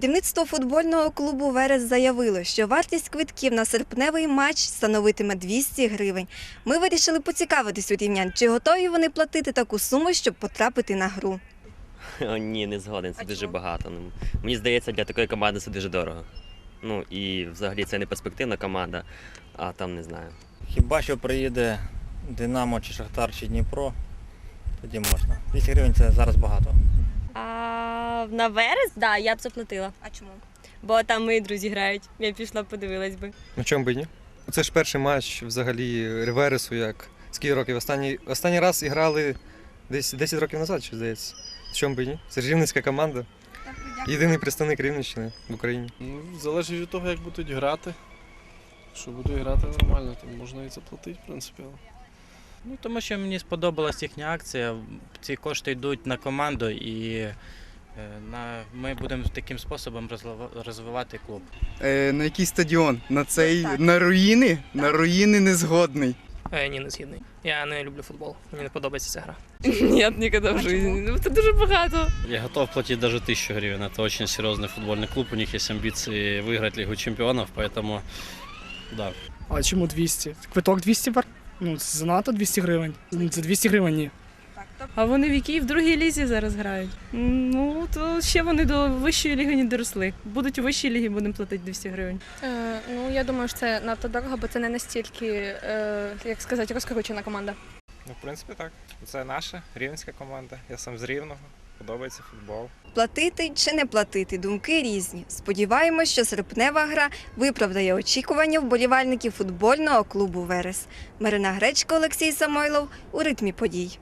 Керівництво футбольного клубу Верес заявило, що вартість квитків на серпневий матч становитиме 200 гривень. Ми вирішили поцікавитись у рівнян, чи готові вони платити таку суму, щоб потрапити на гру. О, ні, не згоден. Це А дуже чому? багато. Ну, мені здається, для такої команди це дуже дорого. Ну і взагалі це не перспективна команда, а там не знаю. Хіба що приїде Динамо чи Шахтар чи Дніпро, тоді можна. 200 гривень це зараз багато. На верес, да, я б заплатила. А чому? Бо там мої друзі грають. Я пішла, подивилась би. Ну чому би ні? Це ж перший матч взагалі реверсу, як скільки років. Останній, останній раз іграли десь 10 років назад, чи здається. Чому би ні? Це ж рівненська команда. Єдиний представник Рівненщини в Україні. Ну, залежить від того, як будуть грати. Якщо будуть грати нормально, то можна і заплатити, в принципі. Ну, тому що мені сподобалась їхня акція. Ці кошти йдуть на команду і ми будемо таким способом розлива- розвивати клуб. Е, на який стадіон? На цей так. на руїни? На руїни не згодний. Е, ні, не згідний. Я не люблю футбол. Мені не подобається ця гра. Ні, ніколи в житті. Ну, це дуже багато. Я готов платить даже тысячу гривен. Это очень серьезный футбольный клуб. У них есть амбиции выиграть Лигу чемпионов, поэтому да. А чому 200? Квиток 200 бар? Ну, це занадто 200 гривень. За 200 гривень ні. А вони в якій в другій лізі зараз грають. Ну, то ще вони до вищої ліги не доросли. Будуть у вищій лігі, будемо платити 200 гривень. Е, ну, я думаю, що це надто дорого, бо це не настільки, е, як сказати, розкручена команда. Ну, в принципі, так. Це наша рівненська команда. Я сам з Рівного. Подобається футбол. Платити чи не платити думки різні. Сподіваємось, що серпнева гра виправдає очікування вболівальників футбольного клубу Верес. Марина Гречко, Олексій Самойлов у ритмі подій.